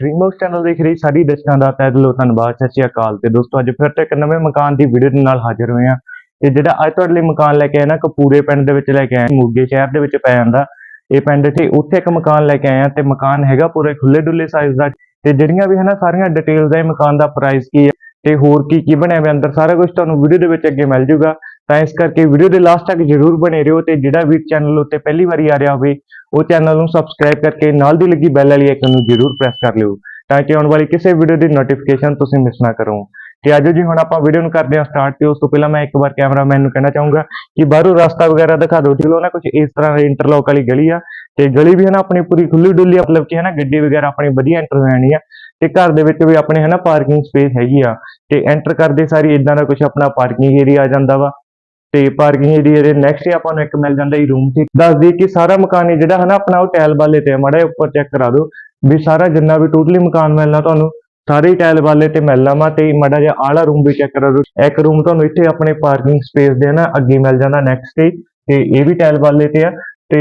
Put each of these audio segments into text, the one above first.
ਡ੍ਰੀਮਵਰਕਸ channel ਦੇਖ ਰਹੀ ਸਾਰੀ ਦਰਸ਼ਕਾਂ ਦਾ ਤਹਿ ਦਿਲੋਂ ਧੰਨਵਾਦ, ਸਤਿ ਸ਼੍ਰੀ ਅਕਾਲ ਤੇ ਦੋਸਤੋ, ਅੱਜ ਫਿਰ ਤੋਂ ਇੱਕ ਨਵੇਂ ਮਕਾਨ ਦੀ ਵੀਡੀਓ ਦੇ ਨਾਲ ਹਾਜ਼ਰ ਹੋਏ ਹਾਂ। ਤੇ ਜਿਹੜਾ ਅੱਜ ਤੁਹਾਡੇ ਲਈ ਮਕਾਨ ਲੈ ਕੇ ਆਇਆ ਨਾ, ਕਪੂਰੇ ਪਿੰਡ ਦੇ ਵਿੱਚ ਲੈ ਕੇ ਆਇਆ, ਮੋਗੇ ਸ਼ਹਿਰ ਦੇ ਵਿੱਚ ਪੈ ਜਾਂਦਾ। ਇਹ ਪਿੰਡ ਤੇ ਉੱਥੇ ਇੱਕ ਮਕਾਨ ਲੈ ਕੇ ਆਇਆ ਤੇ ਮਕਾਨ ਹੈਗਾ ਪੂਰੇ ਖੁੱਲੇ ਡੁੱਲੇ ਸਾਈਜ਼ ਦਾ ਤੇ ਜਿਹੜੀਆਂ ਵੀ ਹਨਾ ਸਾਰੀਆਂ ਡਿਟੇਲਸ ਇਹ ਮਕਾਨ ਦਾ ਪ੍ਰਾਈਸ ਕੀ ਹੈ ਤੇ ਹੋਰ ਕੀ ਕੀ ਬਣਿਆ ਹੋਇਆ ਅੰਦਰ, ਸਾਰਾ ਕੁਝ ਤੁਹਾਨੂੰ ਵੀਡੀਓ ਦੇ ਵਿੱਚ ਅੱਗੇ ਮਿਲ ਜਾਊਗਾ। ਤਾਂ ਇਸ ਕਰਕੇ ਵੀਡੀਓ ਦੇ ਲਾਸਟ ਤੱਕ ਜਰੂਰ ਬਣੇ ਰਹੋ ਤੇ ਜਿਹੜਾ ਵੀ ਚੈਨਲ ਉੱਤੇ ਪਹਿਲੀ ਵਾਰੀ ਆ ਰਿਹਾ ਹੋਵੇ ਉਹ ਚੈਨਲ ਨੂੰ ਸਬਸਕ੍ਰਾਈਬ ਕਰਕੇ ਨਾਲ ਦੀ ਲੱਗੀ ਬੈਲ ਵਾਲੀ ਆਈਕਨ ਨੂੰ ਜਰੂਰ ਪ੍ਰੈਸ ਕਰ ਲਿਓ, ਤਾਂ ਕਿ ਆਉਣ ਵਾਲੀ ਕਿਸੇ ਵੀਡੀਓ ਦੀ ਨੋਟੀਫਿਕੇਸ਼ਨ ਤੁਸੀਂ ਮਿਸ ਨਾ ਕਰੋ। ਤੇ ਅੱਜ ਜੀ ਹੁਣ ਆਪਾਂ ਵੀਡੀਓ ਨੂੰ ਕਰਦੇ ਹਾਂ ਸਟਾਰਟ ਤੇ, ਉਸ ਤੋਂ ਪਹਿਲਾਂ ਮੈਂ ਇੱਕ ਵਾਰ ਕੈਮਰਾਮੈਨ ਨੂੰ ਕਹਿਣਾ ਚਾਹੂੰਗਾ ਕਿ ਬਾਹਰੋਂ ਰਸਤਾ ਵਗੈਰਾ ਦਿਖਾ ਦਿਓ, ਚਲੋ ਨਾ ਕੁਝ ਇਸ ਤਰ੍ਹਾਂ ਦੀ ਇੰਟਰਲੌਕ ਵਾਲੀ ਗਲੀ ਆ, ਤੇ ਗਲੀ ਵੀ ਹੈ ਨਾ ਆਪਣੀ ਪੂਰੀ ਖੁੱਲੀ ਡੁੱਲੀ, ਮਤਲਬ ਕਿ ਹੈ ਨਾ ਗੱਡੀ ਵਗੈਰਾ ਆਪਣੀ ਵਧੀਆ ਐਂਟਰ ਹੋ ਜਾਣੀ ਆ, ਤੇ ਘਰ ਦੇ ਵਿੱਚ ਵੀ ਆਪਣੇ ਹੈ ਨਾ ਪਾਰਕਿੰਗ ਸਪੇਸ ਹੈਗੀ ਆ, ਤੇ ਐਂਟਰ ਕਰਦੇ ਸਾਰੀ ਇਦਾਂ ਦਾ ਕੁਝ ਆਪਣਾ ਪਾਰਕਿੰਗ ਏਰੀਆ ਆ ਜਾਂਦਾ ਵਾ। ਤੇ ਪਾਰਕਿੰਗ ਏਰੀਆ ਦੇ ਨੈਕਸਟ ਹੀ ਆਪਾਂ ਨੂੰ ਇੱਕ ਮਿਲ ਜਾਂਦਾ ਹੀ ਰੂਮ ਤੇ। ਦੱਸ ਦਈਏ ਕਿ ਸਾਰਾ ਮਕਾਨ ਹੀ ਜਿਹੜਾ ਹੈ ਨਾ ਆਪਣਾ ਉਹ ਟਾਇਲ ਵਾਲੇ ਤੇ ਮੜਾ ਉੱਪਰ ਚੈੱਕ ਕਰਾ ਦਿਓ ਵੀ ਸਾਰਾ ਜਿੰਨਾ ਵੀ ਟੋਟਲੀ ਮਕਾਨ ਮਿਲਣਾ ਤੁਹਾਨੂੰ ਸਾਰੇ ਟਾਇਲ ਵਾਲੇ ਤੇ ਮਿਲਣਾ ਵਾ ਤੇ ਮੜਾ ਜਿਹਾ ਆਲਾ ਰੂਮ ਵੀ ਚੈੱਕ ਕਰਾ ਦਿਓ। ਇੱਕ ਰੂਮ ਤੁਹਾਨੂੰ ਇੱਥੇ ਆਪਣੇ ਪਾਰਕਿੰਗ ਸਪੇਸ ਦੇ ਨਾ ਅੱਗੇ ਮਿਲ ਜਾਂਦਾ ਨੈਕਸਟ ਤੇ ਤੇ ਇਹ ਵੀ ਟਾਇਲ ਵਾਲੇ ਤੇ ਆ। ਤੇ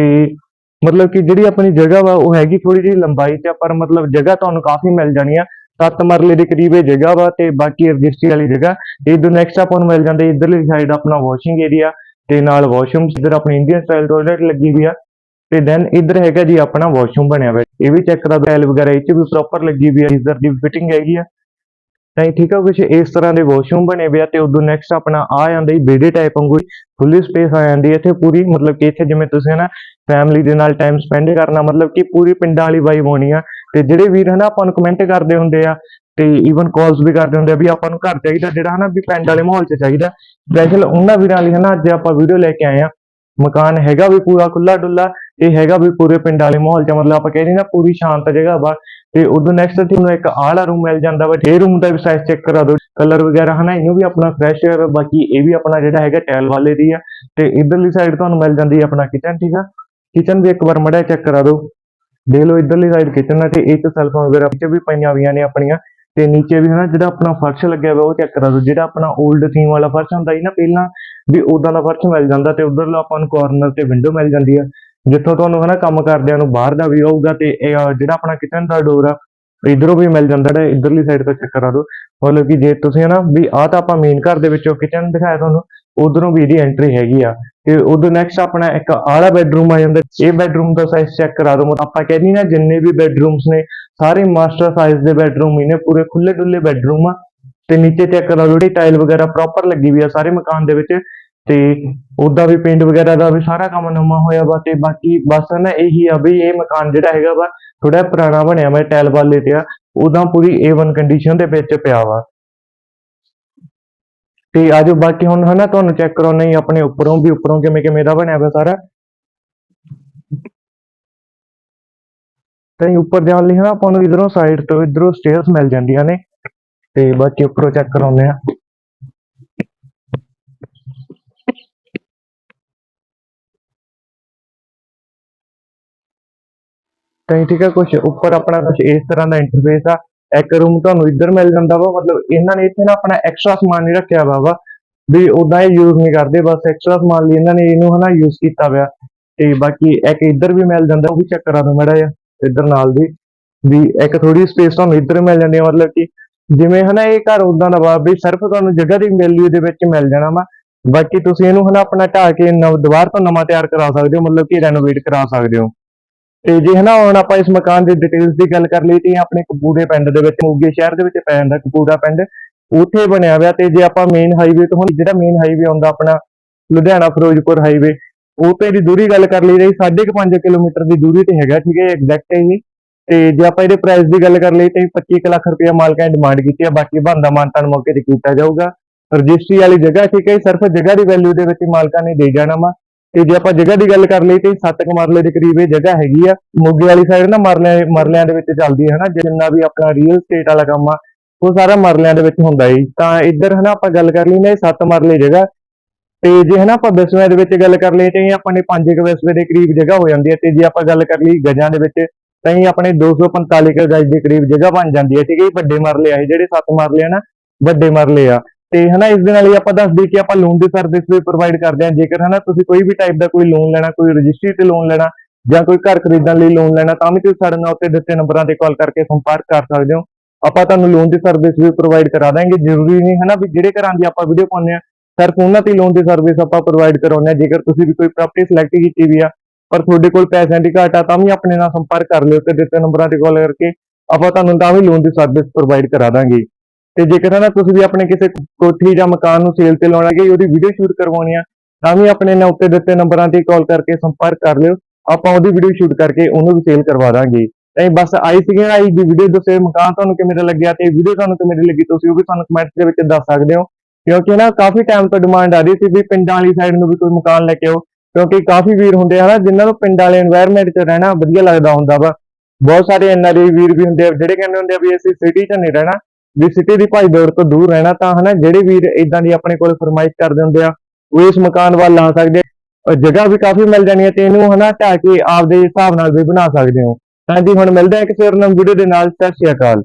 ਮਤਲਬ ਕਿ ਜਿਹੜੀ ਆਪਣੀ ਜਗ੍ਹਾ ਵਾ ਉਹ ਹੈਗੀ ਥੋੜੀ ਜਿਹੀ ਲੰਬਾਈ ਤੇ ਆ, ਪਰ ਮਤਲਬ ਜਗ੍ਹਾ ਤੁਹਾਨੂੰ ਕਾਫੀ ਮਿਲ ਜਾਣੀ ਆ। ਸੱਤ ਮਰਲੇ ਦੇ ਕਰੀਬ ਇਹ ਜਗ੍ਹਾ ਵਾ ਤੇ ਬਾਕੀ ਰਜਿਸਟਰੀ ਵਾਲੀ ਜਗ੍ਹਾ। ਇਧਰ ਨੈਕਸਟ ਆਪਾਂ ਨੂੰ ਮਿਲ ਜਾਂਦਾ ਇਧਰਲੀ ਸਾਈਡ ਆਪਣਾ ਵਾਸ਼ਿੰਗ ਏਰੀਆ ਤੇ ਨਾਲ ਵਾਸ਼ਰੂਮ ਇਧਰ ਆਪਣੀ ਇੰਡੀਅਨ ਸਟਾਈਲ ਟਾਇਲਟ ਲੱਗੀ ਹੋਈ ਆ। ਤੇ ਦੈਨ ਇਧਰ ਹੈਗਾ ਜੀ ਆਪਣਾ ਵਾਸ਼ਰੂਮ ਬਣਿਆ ਹੋਇਆ। ਇਹ ਵੀ ਚੈੱਕ ਕਰਾ ਟਾਇਲ ਵਗੈਰਾ ਇਹ ਚ ਵੀ ਪ੍ਰੋਪਰ ਲੱਗੀ ਹੋਈ ਆ ਇਧਰ ਦੀ ਫਿਟਿੰਗ ਹੈਗੀ ਆ। ਤਾਂ ਇਹ ਠੀਕ ਆ ਕੁਝ ਇਸ ਤਰ੍ਹਾਂ ਦੇ ਵਾਸ਼ਰੂਮ ਬਣੇ ਹੋਏ ਆ ਤੇ ਉਦੋਂ ਨੈਕਸਟ ਆਪਣਾ ਆ ਜਾਂਦਾ ਹੀ ਬੇੜੇ ਟਾਈਪ ਵਾਂਗੂ ਖੁੱਲੀ ਸਪੇਸ ਆ ਜਾਂਦੀ ਇੱਥੇ ਪੂਰੀ, ਮਤਲਬ ਕਿ ਇੱਥੇ ਜਿਵੇਂ ਤੁਸੀਂ ਨਾ ਫੈਮਿਲੀ ਦੇ ਨਾਲ ਟਾਈਮ ਸਪੈਂਡ ਕਰਨਾ, ਮਤਲਬ ਕਿ ਪੂਰੀ ਪਿੰਡਾਂ ਵਾਲੀ ਵਾਈਬ ਹੋਣੀ ਆ। ਤੇ ਜਿਹੜੇ ਵੀਰ ਹਨਾ ਆਪਾਂ ਨੂੰ ਕਮੈਂਟ ਕਰਦੇ ਹੁੰਦੇ ਆ ਤੇ ਈਵਨ ਕਾਲਸ ਵੀ ਕਰਦੇ ਹੁੰਦੇ ਆ ਵੀ ਆਪਾਂ ਨੂੰ ਘਰ ਚਾਹੀਦਾ ਜਿਹੜਾ ਹਨਾ ਵੀ ਪਿੰਡ ਵਾਲੇ ਮਾਹੌਲ 'ਚ ਚਾਹੀਦਾ। ਸਪੈਸ਼ਲ ਉਹਨਾਂ ਵੀਰਾਂ ਲਈ ਹਨਾ ਅੱਜ ਆਪਾਂ ਵੀਡੀਓ ਲੈ ਕੇ ਆਏ ਆ। ਮਕਾਨ ਹੈਗਾ ਵੀ ਪੂਰਾ ਖੁੱਲਾ ਡੁੱਲਾ ਇਹ ਹੈਗਾ ਵੀ ਪੂਰੇ ਪਿੰਡ ਵਾਲੇ ਮਾਹੌਲ 'ਚ, ਮਤਲਬ ਆਪਾਂ ਕਹਿੰਦੇ ਨਾ ਪੂਰੀ ਸ਼ਾਂਤ ਜਗ੍ਹਾ ਵਾ। ਤੇ ਉਦੋਂ ਨੈਕਸਟ ਤੁਹਾਨੂੰ ਇੱਕ ਆਲਾ ਰੂਮ ਮਿਲ ਜਾਂਦਾ ਵਾ, ਇਹ ਰੂਮ ਦਾ ਵੀ ਸਾਈਜ਼ ਚੈੱਕ ਕਰਾ ਦਿਓ। ਕਲਰ ਵਗੈਰਾ ਹਨਾ, ਇਹਨੂੰ ਵੀ ਆਪਣਾ ਫਰੈਸ਼ ਹੈ ਬਾਕੀ ਇਹ ਵੀ ਆਪਣਾ ਜਿਹੜਾ ਹੈਗਾ ਟੈਲ ਵਾਲੇ ਦੀ ਆ। ਤੇ ਇਧਰਲੀ ਸਾਈਡ ਤੁਹਾਨੂੰ ਮਿਲ ਜਾਂਦੀ ਹੈ ਆਪਣਾ ਕਿਚਨ ਠੀਕ ਆ? ਕਿਚਨ ਵੀ ਇੱਕ ਵਾਰ ਮੜਾ ਚੈੱਕ ਕਰਾ ਦਿਓ। ਦੇਖ ਲਓ ਇਧਰਲੀ ਸਾਈਡ ਕਿਚਨ ਆ ਤੇ ਇਹ ਚ ਸੈਲਫਾਂ ਵਗੈਰਾ ਵਿੱਚ ਵੀ ਪਈਆਂ ਹੋਈਆਂ ਨੇ ਆਪਣੀਆਂ ਤੇ ਨੀਚੇ ਵੀ ਹਨਾ ਜਿਹੜਾ ਆਪਣਾ ਫਰਸ਼ ਲੱਗਿਆ ਹੋਇਆ ਉਹ ਚੈੱਕ ਕਰਾ ਦਿਓ। ਜਿਹੜਾ ਆਪਣਾ 올ਡ ਥੀਮ ਵਾਲਾ ਫਰਸ਼ ਹੁੰਦਾ ਸੀ ਨਾ ਪਹਿਲਾਂ ਵੀ ਉਦਾਂ ਦਾ ਫਰਸ਼ ਮਿਲ ਜਾਂਦਾ ਤੇ ਉਧਰਲਾ ਆਪਾਂ ਨੂੰ ਕਾਰਨਰ ਤੇ ਵਿੰਡੋ ਮਿਲ ਜਾਂਦੀ ਆ। ਜਿੱਥੋਂ ਤੁਹਾਨੂੰ ਹਨਾ ਕੰਮ ਕਰਦਿਆਂ ਨੂੰ ਬਾਹਰ ਦਾ ਵੀ ਆਊਗਾ ਤੇ ਇਹ, ਜਿਹੜਾ ਆਪਣਾ ਕਿਚਨ ਦਾ ਡੋਰ ਆ ਇਧਰੋਂ ਵੀ ਮਿਲ ਜਾਂਦਾ ਹੈ ਇਧਰਲੀ ਸਾਈਡ ਤੋਂ ਚੈੱਕ ਕਰਾ ਦਿਓ। ਮਤਲਬ ਕਿ ਜੇ ਤੁਸੀਂ ਹਨਾ ਵੀ ਆਹ ਤਾਂ ਆਪਾਂ ਮੇਨ ਘਰ ਦੇ ਵਿੱਚੋਂ ਕਿਚਨ ਦਿਖਾਇਆ ਤੁਹਾਨੂੰ ਉਧਰੋਂ ਵੀ ਇਹਦੀ ਐਂਟਰੀ ਹੈਗੀ ਆ। ਤੇ ਉਦੋਂ ਨੈਕਸਟ ਆਪਣਾ ਇੱਕ ਆਲਾ ਬੈਡਰੂਮ ਆ ਜਾਂਦਾ। ਇਹ ਬੈਡਰੂਮ ਦਾ ਸਾਈਜ਼ ਚੈੱਕ ਕਰਾ ਦਿਓ ਆਪਾਂ ਕਹਿੰਦੀ ਨਾ, ਜਿੰਨੇ ਵੀ ਬੈਡਰੂਮਸ ਨੇ, ਸਾਰੇ ਮਾਸਟਰ ਸਾਈਜ਼ ਦੇ ਬੈਡਰੂਮ ਹੀ ਨੇ, ਪੂਰੇ ਖੁੱਲੇ ਡੁੱਲੇ ਬੈਡਰੂਮ ਆ। ਤੇ ਨੀਚੇ ਚੈੱਕ ਕਰਾ ਦਿਓ ਜਿਹੜੀ ਟਾਈਲ ਵਗੈਰਾ ਪ੍ਰੋਪਰ ਲੱਗੀ ਵੀ ਆ ਸਾਰੇ ਮਕਾਨ ਦੇ ਵਿੱਚ। ਤੇ ਉਦਾਂ ਵੀ ਪੇਂਟ ਵਗੈਰਾ ਦਾ ਵੀ ਸਾਰਾ ਕੰਮ ਨਵਾਂ ਹੋਇਆ ਵਾ। ਤੇ ਬਾਕੀ ਬਸ ਨਾ ਇਹੀ ਆ ਵੀ ਇਹ ਮਕਾਨ ਜਿਹੜਾ ਹੈਗਾ ਵਾ ਥੋੜਾ ਪੁਰਾਣਾ ਬਣਿਆ ਵਾ ਟਾਈਲ ਵਾਲੇ ਤੇ ਆ। ਉਦਾਂ ਪੂਰੀ A1 ਕੰਡੀਸ਼ਨ ਦੇ ਵਿੱਚ ਪਿਆ ਵਾ। ਤੇ ਆਜੋ ਬਾਕੀ ਹੁਣ ਹਨਾ ਤੁਹਾਨੂੰ ਚੈੱਕ ਕਰਾਉਣਾ ਹੀ ਆਪਣੇ ਉੱਪਰੋਂ ਵੀ ਉੱਪਰੋਂ ਕਿਵੇਂ ਕਿਵੇਂ ਦਾ ਬਣਿਆ ਹੋਇਆ ਸਾਰਾ। ਤੇ ਉੱਪਰ ਜਾਣ ਲਈ ਹਨਾ ਆਪਾਂ ਨੂੰ ਇਧਰੋਂ ਸਾਈਡ ਤੋਂ ਇਧਰੋਂ ਸਟੇਅਰਸ ਮਿਲ ਜਾਂਦੀਆਂ ਨੇ। ਤੇ ਬਾਕੀ ਉੱਪਰੋਂ ਚੈੱਕ ਕਰਾਉਂਦੇ ਆ ਤਾਂ ਠੀਕ ਹੈ ਕੁਝ ਉੱਪਰ ਆਪਣਾ ਕੁਝ ਇਸ ਤਰ੍ਹਾਂ ਦਾ ਇੰਟਰਫੇਸ ਆ। ਇੱਕ ਰੂਮ ਤੁਹਾਨੂੰ ਇੱਧਰ ਮਿਲ ਜਾਂਦਾ ਵਾ, ਮਤਲਬ ਇਹਨਾਂ ਨੇ ਇੱਥੇ ਨਾ ਆਪਣਾ ਐਕਸਟਰਾ ਸਮਾਨ ਨਹੀਂ ਰੱਖਿਆ ਵਾ ਵਾ। ਵੀ ਉਦਾਂ ਇਹ ਯੂਜ਼ ਨਹੀਂ ਕਰਦੇ, ਬਸ ਐਕਸਟਰਾ ਸਮਾਨ ਲਈ ਇਹਨਾਂ ਨੇ ਇਹਨੂੰ ਹਨਾ ਯੂਜ਼ ਕੀਤਾ ਹੋਇਆ ਤੇ ਬਾਕੀ ਇੱਕ ਇੱਧਰ ਵੀ ਮਿਲ ਜਾਂਦਾ, ਉਹ ਵੀ ਚੈੱਕ ਕਰਾ ਦੋ ਮੜਾ ਜਿਹਾ, ਇੱਧਰ ਨਾਲ ਦੀ। ਵੀ ਇੱਕ ਥੋੜੀ ਸਪੇਸ ਤੁਹਾਨੂੰ ਇੱਧਰ ਮਿਲ ਜਾਂਦੀ ਹੈ ਮਤਲਬ ਕਿ ਜਿਵੇਂ ਹਨਾ ਇਹ ਘਰ ਉਦਾਂ ਦਾ ਵਾ, ਵੀ ਸਿਰਫ ਤੁਹਾਨੂੰ ਜਗ੍ਹਾ ਦੀ ਵੈਲਿਊ ਦੇ ਵਿੱਚ ਮਿਲ ਜਾਣਾ ਵਾ। ਬਾਕੀ ਤੁਸੀਂ ਇਹਨੂੰ ਹਨਾ ਆਪਣਾ ਢਾਹ ਕੇ ਨਵ ਦੁਬਾਰ ਤੋਂ ਨਵਾਂ ਤਿਆਰ ਕਰਾ ਸਕਦੇ ਹੋ, ਮਤਲਬ ਕਿ ਰੈਨੋਵੇਟ ਕਰਾ ਸਕਦੇ ਹੋ। ਤੇ ਜੇ ਹਨਾ ਹੁਣ ਆਪਾਂ ਇਸ ਮਕਾਨ ਦੀ ਡਿਟੇਲਸ ਦੀ ਗੱਲ ਕਰ ਲਈ ਤੇ ਆਪਣੇ ਕਪੂਰੇ ਪਿੰਡ ਦੇ ਵਿੱਚ, ਮੋਗੇ ਸ਼ਹਿਰ ਦੇ ਵਿੱਚ ਪੈ ਜਾਂਦਾ ਕਪੂਰਾ ਪਿੰਡ ਉੱਥੇ ਬਣਿਆ ਹੋਇਆ ਤੇ ਜੇ ਆਪਾਂ ਮੇਨ ਹਾਈਵੇ ਤੋਂ ਹੁਣ ਜਿਹੜਾ ਮੇਨ ਹਾਈਵੇ ਆਉਂਦਾ ਆਪਣਾ ਲੁਧਿਆਣਾ ਫਿਰੋਜ਼ਪੁਰ ਹਾਈਵੇ ਉਹ ਤੇ ਦੀ ਦੂਰੀ ਗੱਲ ਕਰ ਲਈ ਰਹੀ 5.5 ਕਿਲੋਮੀਟਰ ਦੀ ਦੂਰੀ ਤੇ ਹੈਗਾ, ਠੀਕ ਹੈ ਐਗਜ਼ੈਕਟ ਹੀ ਤੇ ਜੇ ਆਪਾਂ ਇਹਦੇ ਪ੍ਰਾਈਸ ਦੀ ਗੱਲ ਕਰ ਲਈ ਤੇ 25 ਕੁ ਲੱਖ ਰੁਪਏ ਮਾਲਕਾਂ ਨੇ ਡਿਮਾਂਡ ਕੀਤੀ ਹੈ, ਬਾਕੀ ਬੰਦਾ ਮਾਨਤਾਨ ਮੌਕੇ ਤੇ ਕੀਤਾ ਜਾਊਗਾ। ਰਜਿਸਟਰੀ ਵਾਲੀ ਜਗ੍ਹਾ, ਠੀਕ ਹੈ, ਸਿਰਫ ਜਗ੍ਹਾ ਦੀ ਵੈਲਿਊ ਦੇ ਵਿੱਚ ਮਾਲਕਾਂ ਨੇ ਦੇ ਜਾਣਾ ਵਾ। ਤੇ ਜੇ ਆਪਾਂ ਜਗ੍ਹਾ ਦੀ ਗੱਲ ਕਰ ਲਈ ਤੇ 7 ਮਰਲੇ ਦੇ ਕਰੀਬ ਇਹ ਜਗ੍ਹਾ ਹੈਗੀ ਆ। ਮੋਗੇ ਵਾਲੀ ਸਾਈਡ ਨਾ ਮਰਲਿਆਂ ਮਰਲਿਆਂ ਦੇ ਵਿੱਚ ਚੱਲਦੀ ਹੈ ਹਨਾ, ਜਿੰਨਾ ਵੀ ਆਪਣਾ ਰੀਅਲ ਏਸਟੇਟ ਵਾਲਾ ਕੰਮ ਆ, ਉਹ ਸਾਰਾ ਮਰਲਿਆਂ ਦੇ ਵਿੱਚ ਹੁੰਦਾ ਈ ਤਾਂ ਇੱਧਰ ਹਨਾ ਆਪਾਂ ਗੱਲ ਕਰ ਲਈ ਨਾ, ਇਹ 7 ਮਰਲੇ ਜਗ੍ਹਾ। ਤੇ ਜੇ ਹਨਾ ਆਪਾਂ ਵਿਸਵੇ ਦੇ ਵਿੱਚ ਗੱਲ ਕਰ ਲਈ ਤੇ ਇਹ ਆਪਣੇ 5 ਕੁ ਦੇ ਕਰੀਬ ਜਗ੍ਹਾ ਹੋ ਜਾਂਦੀ ਹੈ। ਤੇ ਜੇ ਆਪਾਂ ਗੱਲ ਕਰ ਲਈ ਗਜਾਂ ਦੇ ਵਿੱਚ, ਤਾਂ ਇਹ ਆਪਣੇ 245 ਕੁ ਗਜ ਦੇ ਕਰੀਬ ਜਗ੍ਹਾ ਬਣ ਜਾਂਦੀ ਹੈ। ਠੀਕ ਹੈ ਜੀ, ਵੱਡੇ ਮਰਲੇ ਆ ਜਿਹੜੇ 7 ਮਰਲੇ ਆ ਨਾ, ਵੱਡੇ ਮਰਲੇ ਆ। ਤੇ ਹਨਾ, ਇਸ ਦੇ ਨਾਲ ਹੀ ਆਪਾਂ ਦੱਸ ਦਈਏ ਕਿ ਆਪਾਂ ਲੋਨ ਦੀ ਸਰਵਿਸ ਵੀ ਪ੍ਰੋਵਾਈਡ ਕਰਦੇ ਹਾਂ। ਜੇਕਰ ਹਨਾ, ਤੁਸੀਂ ਕੋਈ ਵੀ ਟਾਈਪ ਦਾ ਕੋਈ ਲੋਨ ਲੈਣਾ, ਕੋਈ ਰਜਿਸਟਰੀ ਤੇ ਲੋਨ ਲੈਣਾ ਜਾਂ ਕੋਈ ਘਰ ਖਰੀਦਣ ਲਈ ਲੋਨ ਲੈਣਾ, ਤਾਂ ਵੀ ਤੁਸੀਂ ਸਾਡੇ ਨਾਲ ਉੱਤੇ ਦਿੱਤੇ ਨੰਬਰਾਂ ਤੇ ਕਾਲ ਕਰਕੇ ਸੰਪਰਕ ਕਰ ਸਕਦੇ ਹੋ। ਆਪਾਂ ਤੁਹਾਨੂੰ ਲੋਨ ਦੀ ਸਰਵਿਸ ਵੀ ਪ੍ਰੋਵਾਈਡ ਕਰਾ ਦਾਂਗੇ। ਜ਼ਰੂਰੀ ਨਹੀਂ ਹੈ ਨਾ ਵੀ ਜਿਹੜੇ ਘਰਾਂ ਦੀ ਆਪਾਂ ਵੀਡੀਓ ਪਾਉਂਦੇ ਆ ਸਿਰਫ ਉਹਨਾਂ ਤੇ ਲੋਨ ਦੀ ਸਰਵਿਸ ਆਪਾਂ ਪ੍ਰੋਵਾਈਡ ਕਰਾਉਂਦੇ ਆ ਜੇਕਰ ਤੁਸੀਂ ਵੀ ਕੋਈ ਪ੍ਰਾਪਰਟੀ ਸਿਲੈਕਟ ਕੀਤੀ ਵੀ ਆ, ਪਰ ਤੁਹਾਡੇ ਕੋਲ ਪੈਸਿਆਂ ਦੀ ਘਾਟ ਆ, ਤਾਂ ਵੀ ਆਪਣੇ ਨਾਲ ਸੰਪਰਕ ਕਰ ਲਿਓ ਤੇ ਦਿੱਤੇ ਨੰਬਰਾਂ ਤੇ ਕਾਲ ਕਰਕੇ ਆਪਾਂ ਤੁਹਾਨੂੰ ਤਾਂ ਵੀ ਲੋਨ ਦੀ ਸਰਵਿਸ ਪ੍ਰੋਵਾਈਡ ਕਰਾ ਦਾਂਗੇ। ਤੇ ਜੇਕਰ ਨਾ ਤੁਸੀਂ ਵੀ ਆਪਣੇ ਕਿਸੇ ਕੋਠੀ ਜਾਂ ਮਕਾਨ ਨੂੰ ਸੇਲ ਤੇ ਲਾਉਣਾ ਹੈ ਉਹਦੀ ਵੀਡੀਓ ਸ਼ੂਟ ਕਰਵਾਉਣੀ ਆ, ਤਾਂ ਵੀ ਆਪਣੇ ਨਾਲ ਉੱਤੇ ਦਿੱਤੇ ਨੰਬਰਾਂ ਤੇ ਕਾਲ ਕਰਕੇ ਸੰਪਰਕ ਕਰ ਲਿਓ, ਆਪਾਂ ਉਹਦੀ ਵੀਡੀਓ ਸ਼ੂਟ ਕਰਕੇ ਉਹਨੂੰ ਵੀ ਸੇਲ ਕਰਵਾ ਦਾਂਗੇ। ਤਾਂ ਬਸ ਆਈ ਸੀਗੀਆਂ ਆਈ ਦੀ ਵੀਡੀਓ ਦੱਸੇ, ਮਕਾਨ ਤੁਹਾਨੂੰ ਕਿਵੇਂ ਦਾ ਲੱਗਿਆ ਤੇ ਵੀਡੀਓ ਤੁਹਾਨੂੰ ਕਿਵੇਂ ਦੀ ਲੱਗੀ ਤੁਸੀਂ ਉਹ ਵੀ ਸਾਨੂੰ ਕਮੈਂਟਸ ਦੇ ਵਿੱਚ ਦੱਸ ਸਕਦੇ ਹੋ। ਕਿਉਂਕਿ ਨਾ ਕਾਫੀ ਟਾਈਮ ਤੋਂ ਡਿਮਾਂਡ ਆ ਰਹੀ ਸੀ ਵੀ ਪਿੰਡਾਂ ਵਾਲੀ ਸਾਈਡ ਨੂੰ ਵੀ ਕੋਈ ਮਕਾਨ ਲੈ ਕੇ ਆਓ, ਕਿਉਂਕਿ ਕਾਫੀ ਵੀਰ ਹੁੰਦੇ ਆ ਹਨ ਜਿਨ੍ਹਾਂ ਨੂੰ ਪਿੰਡ ਵਾਲੇ এনवायरमेंट 'ਚ ਰਹਿਣਾ ਵਧੀਆ ਲੱਗਦਾ ਹੁੰਦਾ ਵਾ। ਬਹੁਤ ਸਾਰੇ ਐਨਆਰਆਈ ਵੀਰ ਵੀ ਹੁੰਦੇ ਆ, ਜਿਹੜੇ ਕਹਿੰਦੇ ਹੁੰਦੇ ਆ ਵੀ ਅਸੀਂ ਸਿਟੀ 'ਚ ਨਹੀਂ ਰਹਿਣਾ ਵੀ ਸਿਟੀ ਦੀ ਭਾਈ ਦੌੜ ਤੋਂ ਦੂਰ ਰਹਿਣਾ ਤਾਂ ਹਨਾ, ਜਿਹੜੇ ਵੀਰ ਇਦਾਂ ਦੀ ਆਪਣੇ ਕੋਲ ਫਰਮਾਇਸ਼ ਕਰਦੇ ਹੁੰਦੇ ਆ, ਉਹ ਇਸ ਮਕਾਨ ਵੱਲ ਆ। ਸਕਦੇ ਜਗ੍ਹਾ ਵੀ ਕਾਫੀ ਮਿਲ ਜਾਣੀ ਹੈ ਤੇ ਇਹਨੂੰ ਹਨਾ ਢਾਹ ਕੇ ਆਪਦੇ ਹਿਸਾਬ ਨਾਲ ਵੀ ਬਣਾ ਸਕਦੇ ਹੋ। ਤਾਂ ਜੀ ਹੁਣ ਮਿਲਦਾ ਆ ਕਿਸੇ ਹੋਰ ਨਵੀਂ ਵੀਡੀਓ ਦੇ ਨਾਲ, ਸਤਿ ਸ਼੍ਰੀ ਅਕਾਲ।